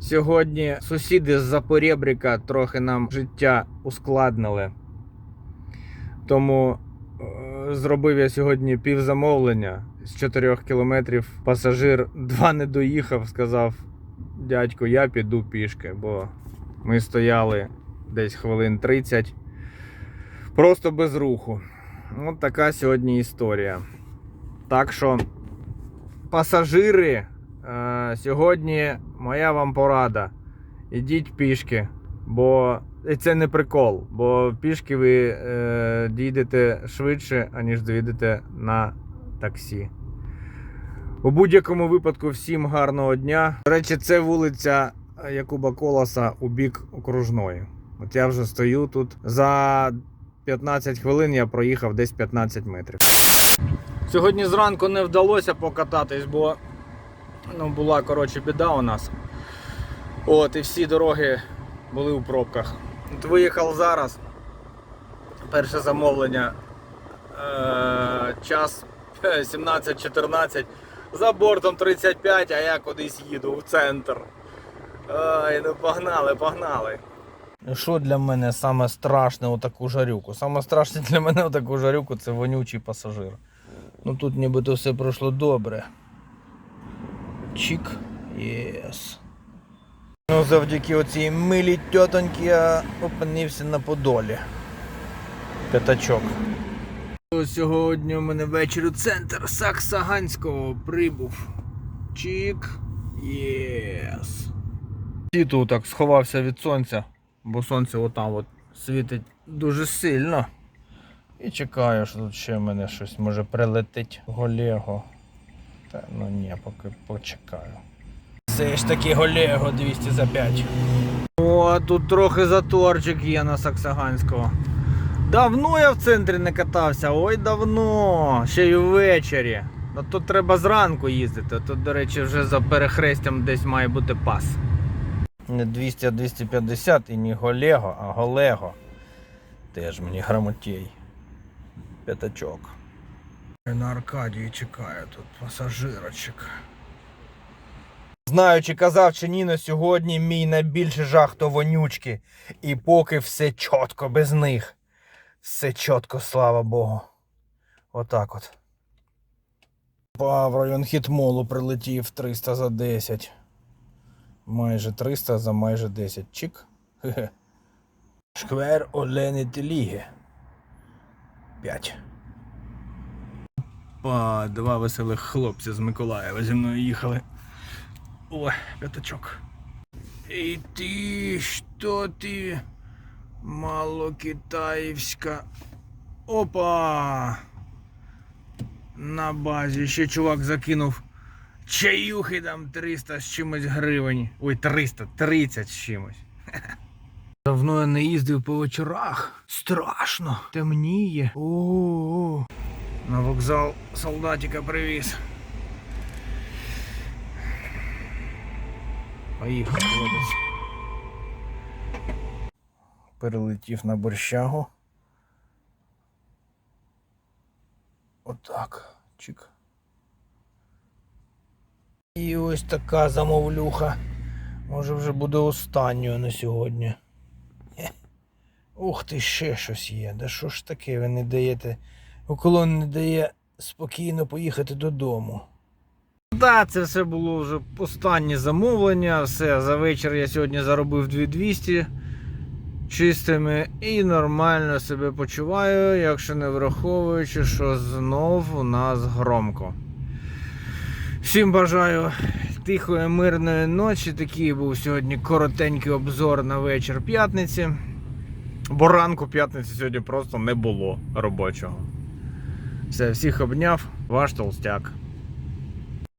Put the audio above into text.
Сьогодні сусіди з Запорєбріка трохи нам життя ускладнили. Тому е, зробив я сьогодні півзамовлення з 4 кілометрів. Пасажир два не доїхав, сказав: дядько, я піду пішки, бо ми стояли десь хвилин 30 просто без руху. От така сьогодні історія. Так що, пасажири, е, сьогодні моя вам порада. Ідіть пішки, бо і це не прикол, бо пішки ви е, дійдете швидше, аніж доїдете на таксі. У будь-якому випадку всім гарного дня. До речі, це вулиця Якуба Колоса у бік окружної. От я вже стою тут. За 15 хвилин я проїхав десь 15 метрів. Сьогодні зранку не вдалося покататись, бо ну, була коротше біда у нас. От, і всі дороги були у пробках. От виїхав зараз. Перше замовлення. Е, час 17-14. За бортом 35, а я кудись їду в центр. Ай, ну погнали, погнали. Що для мене саме страшне у таку жарюку? Саме страшне для мене у таку жарюку це вонючий пасажир. Ну тут нібито все пройшло добре. Чик. Єс. Ну, завдяки оцій милій тьотоньки я опинився на Подолі. П'ятачок. Сьогодні у мене ввечері центр Саксаганського прибув. Чик. Єс. І тут так сховався від сонця, бо сонце отам от світить дуже сильно. І чекаю, що тут ще в мене щось може прилетить Голего. Та ну ні, поки почекаю. Це ж таки Голего 200 за 5. О, тут трохи заторчик є на Саксаганського. Давно я в центрі не катався, ой давно, ще й ввечері. Ну тут треба зранку їздити. Тут, до речі, вже за перехрестям десь має бути пас. Не 200, а 250 і не Голего, а Голего. Теж мені грамотєй. П'ятачок. На Аркадії чекаю тут пасажирочок. Знаю, чи казав чи ні, на сьогодні мій найбільший жах то вонючки. І поки все чітко без них. Все чітко, слава Богу. Отак от. Па, в район хітмолу прилетів 300 за 10. Майже 300 за майже 10. Чик. Шквер Олени Теліги. 5. Па, два веселих хлопці з Миколаєва зі мною їхали. О, п'ятачок. І ти, що ти? Малокитаївська. Опа! На базі ще чувак закинув чаюхи там 300 з чимось гривень. Ой, 300, 30 з чимось. Давно я не їздив по вечорах. Страшно. Темніє. О-о-о. На вокзал солдатика привіз. Поїхав хлопець. Перелетів на борщагу. Отак. Чик. І ось така замовлюха. Може вже буде останньою на сьогодні. Ух ти, ще щось є. Да що ж таке, ви не даєте. Уклон не дає спокійно поїхати додому. Так, це все було вже останнє замовлення. Все, за вечір я сьогодні заробив 2200 чистими і нормально себе почуваю, якщо не враховуючи, що знов у нас громко. Всім бажаю тихої, мирної ночі. Такий був сьогодні коротенький обзор на вечір п'ятниці. Бо ранку п'ятниці сьогодні просто не було робочого. Все, всіх обняв, ваш толстяк.